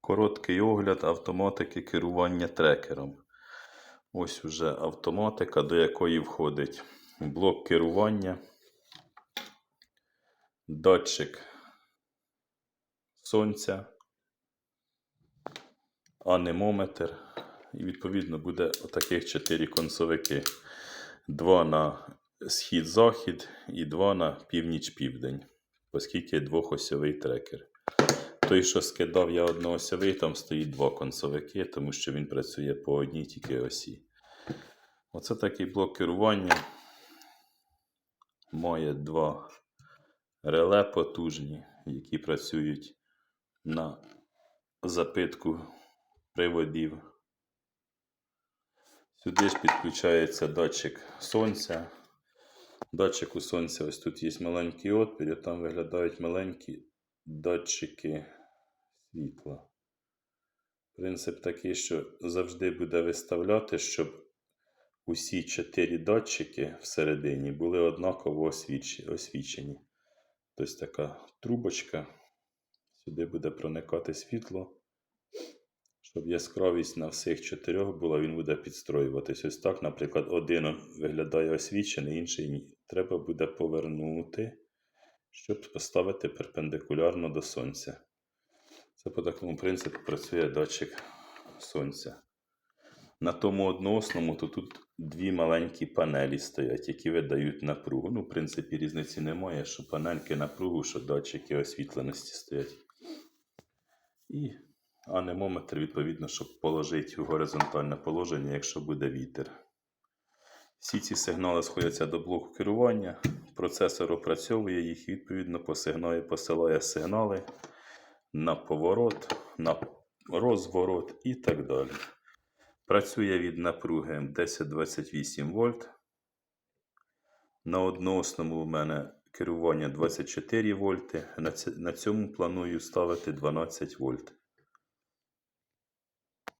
Короткий огляд автоматики керування трекером. Ось уже автоматика, до якої входить блок керування, датчик сонця, анемометр. І відповідно буде отаких 4 концовики. Два на схід-захід і два на північ-південь, оскільки двохосьовий трекер. Той, що скидав я одноосьовий, там стоїть два концовики, тому що він працює по одній тільки осі. Оце такий блок керування. Має два реле потужні, які працюють на запитку приводів. Сюди ж підключається датчик сонця. Датчику сонця ось тут є маленький отвір, і там виглядають маленькі датчики світла. Принцип такий, що завжди буде виставляти, щоб усі чотири датчики всередині були однаково освічені. Тобто така трубочка, сюди буде проникати світло. Щоб яскравість на всіх чотирьох була, він буде підстроюватись. Ось так, наприклад, один виглядає освічений, інший ні. Треба буде повернути, щоб поставити перпендикулярно до сонця. Це по такому принципу працює датчик сонця. На тому односному то тут дві маленькі панелі стоять, які видають напругу. Ну, в принципі, різниці немає, що панельки напругу, що датчики освітленості стоять. І анемометр, відповідно, щоб положити в горизонтальне положення, якщо буде вітер. Всі ці сигнали сходяться до блоку керування. Процесор опрацьовує їх, відповідно, по сигналі посилає сигнали на поворот, на розворот і так далі. Працює від напруги 10-28 вольт. На одноосному в мене керування 24 вольти. На цьому планую ставити 12 вольт.